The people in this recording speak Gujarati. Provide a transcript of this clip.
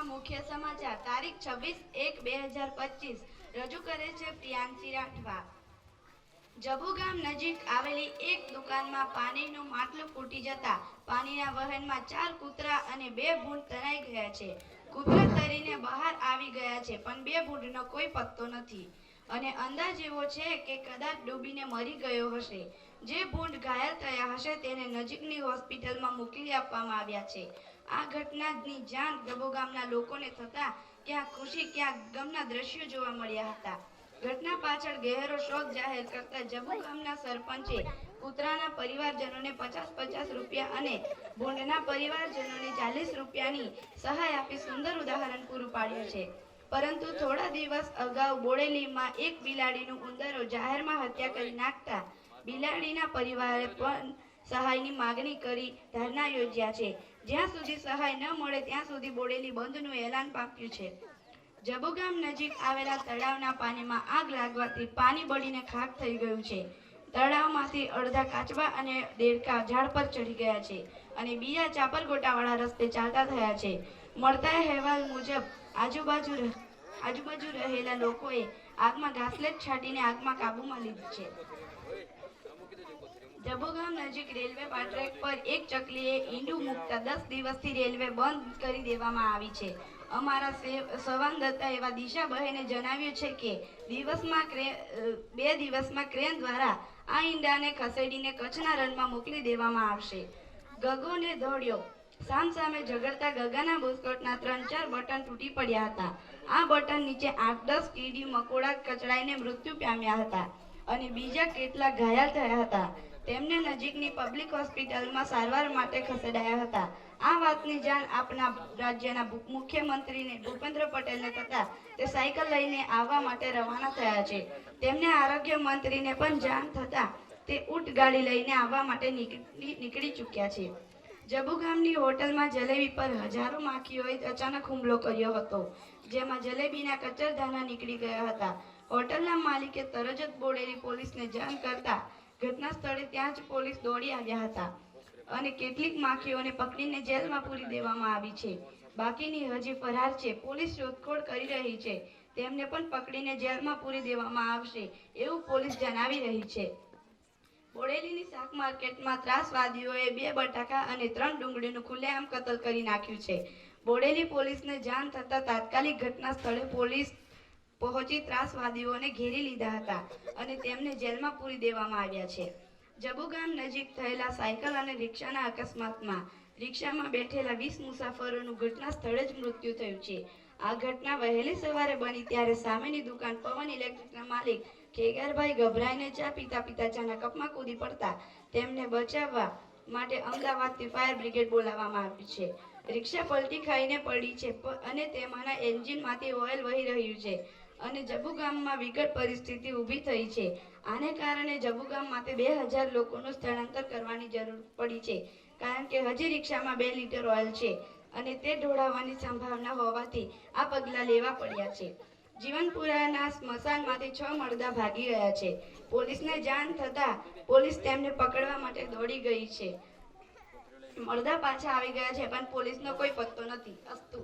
આજના મુખ્ય સમાચાર. તારીખ છવ્વીસ એક બે હજાર પચીસ. રજૂ કરે છે પ્રિયાંશી રાઠવા. જબુ ગામ નજીક આવેલી એક દુકાનમાં પાણીનો માટલો ફૂટી જતા પાણીના વહેણમાં ચાર કૂતરા અને બે ભૂંડ તણાઈ ગયા છે. કૂતરા તરીને બહાર આવી ગયા છે, પણ બે ભૂંડનો કોઈ પત્તો નથી. અને અંદાજ એવો છે કે કદાચ ડૂબીને મરી ગયો હશે. જે ભૂંડ ઘાયલ થયા હશે તેને નજીકની હોસ્પિટલમાં મોકલી આપવામાં આવ્યા છે. આ ઘટનાની જાણ ગબો ગામના લોકોને થતા ક્યાં ખુશી ક્યાં ગમના દ્રશ્યો જોવા મળ્યા હતા. ઘટના પાછળ ગહેરો શોક જાહેર કરતા જબુ ગામના સરપંચે કૂતરાના પરિવારજનોને પચાસ પચાસ રૂપિયા અને ભૂંડના પરિવારજનોને ચાલીસ રૂપિયાની સહાય આપી સુંદર ઉદાહરણ પૂરું પાડ્યું છે. પરંતુ થોડા દિવસ અગાઉ બોડેલીમાં એક બિલાડીનું ઉંદરો જાહેરમાં હત્યા કરી નાખતા બિલાડીના પરિવારે પણ સહાયની માગણી કરી ધરના યોજ્યા છે. જ્યાં સુધી સહાય ન મળે, ત્યાં સુધી બોડેલી બંધનું એલાન પામ્યું છે. જબુગામ નજીક આવેલા તળાવના પાણીમાં આગ લાગવાથી પાણી બળીને ખાક થઈ ગયું છે. તળાવમાંથી અડધા કાચબા અને દેડકા ઝાડ પર ચડી ગયા છે અને બીજા ચાપર ગોટાવાળા રસ્તે ચાલતા થયા છે. મળતા અહેવાલ મુજબ, આજુબાજુ આજુબાજુ રહેલા લોકોએ આગમાં ઘાસલેટ છાંટીને આગમાં કાબૂમાં લીધી છે. જબોગામ નજીક રેલવે પાટ્રેક પર એક ચકલીએ ઈંડું મૂકતા દસ દિવસથી રેલવે બંધ કરી દેવામાં આવી છે. અમારા સંવાદદાતા એવા દિશા બહેને જણાવ્યું છે કે, દિવસમાં બે દિવસમાં ક્રેન દ્વારા આ ઈંડાને ખસેડીને કચ્છના રણમાં મોકલી દેવામાં આવશે. ગગોને દોડ્યો. સામસામે ઝઘડતા ગગાના બુસ્કોટના ત્રણ ચાર બટન તૂટી પડ્યા હતા. આ બટન નીચે આઠ દસ કીડી મકોડા કચડાઈને મૃત્યુ પામ્યા હતા અને બીજા કેટલાક ઘાયલ થયા હતા. નજીકની પબ્લિક હોસ્પિટલમાં સારવાર માટે ખસેડાયા હતા. આ વાતની જાણ આપના રાજ્યના મુખ્યમંત્રીને ભૂપેન્દ્ર પટેલને થતા તે સાયકલ લઈને આવવા માટે રવાના થયા છે. તેમને આરોગ્ય મંત્રીને પણ જાણ થતા તે ઊંટ ગાડી લઈને આવવા માટે નીકળી નીકળી ચૂક્યા છે. જબુ ગામની હોટલમાં જલેબી પર હજારો માખીઓએ અચાનક હુમલો કર્યો હતો, જેમાં જલેબીના કચરદાના નીકળી ગયા હતા. હોટલના માલિકે તરત જ બોડેલી પોલીસને જાણ કરતા ઘટના સ્થળે ત્યાં જ પોલીસ દોડી આવ્યા હતા અને કેટલીક માખીઓને પકડીને જેલમાં પૂરી દેવામાં આવી છે. બાકીની હજી ફરાર છે. પોલીસ શોધખોળ કરી રહી છે. તેમને પણ પકડીને જેલમાં પૂરી દેવામાં આવશે એવું પોલીસ જણાવી રહી છે. બોડેલીની શાક માર્કેટમાં ત્રાસવાદીઓએ બે બટાકા અને ત્રણ ડુંગળીનું ખુલ્લેઆમ કતલ કરી નાખ્યું છે. બોડેલી પોલીસને જાણ થતાં તાત્કાલિક ઘટના સ્થળે પોલીસ પહોંચી ત્રાસવાદીઓને ઘેરી લીધા હતા અને તેમને જેલમાં પૂરી દેવામાં આવ્યા છે. જબુગામ નજીક થયેલા સાયકલ અને રિક્ષાના અકસ્માતમાં રિક્ષામાં બેઠેલા વીસ મુસાફરોનું ઘટના સ્થળે જ મૃત્યુ થયું છે. આ ઘટના વહેલી સવારે બની ત્યારે સામેની દુકાન પવન ઇલેક્ટ્રિકના માલિક ખેગારભાઈ ગભરાઈને ચા પીતા પીતા ચાના કપમાં કૂદી પડતા તેમને બચાવવા માટે અમદાવાદથી ફાયર બ્રિગેડ બોલાવવામાં આવ્યું છે. રિક્ષા પલટી ખાઈને પડી છે અને તેમાંના એન્જિનમાંથી ઓઇલ વહી રહ્યું છે. અને જબુ ગામમાં વિકટ પરિસ્થિતિ ઊભી થઈ છે. આને કારણે જબુ માટે બે હજાર લોકોનું સ્થળાંતર કરવાની જરૂર પડી છે, કારણ કે હજી રિક્ષામાં બે લીટર ઓઇલ છે અને તે ઢોળાવવાની સંભાવના હોવાથી આ પગલાં લેવા પડ્યા છે. જીવનપુરાના સ્મશાનમાંથી છ મરદા ભાગી ગયા છે. પોલીસને જાણ થતાં પોલીસ તેમને પકડવા માટે દોડી ગઈ છે. મરદા પાછા આવી ગયા છે, પણ પોલીસનો કોઈ પત્તો નથી. અસ્તુ.